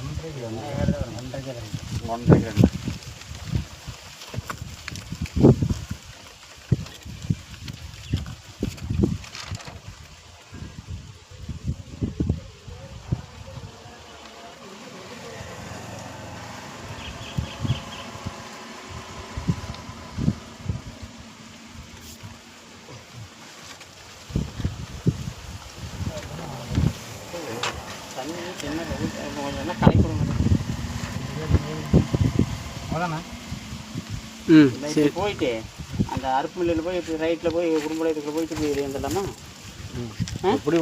ஒன்றரை கிலோ ஒன்றரை கிலோ ஒன்றரை கிலோ தண்ணி சின்ன கொஞ்சம் என்ன கலை கொடுங்க அவ்வளோண்ணா ம் சரி போயிட்டு அந்த அறுப்பு மில்லில் போய் ரைட்டில் போய் குடும்பத்துக்குள்ள போயிட்டு போய் இப்படி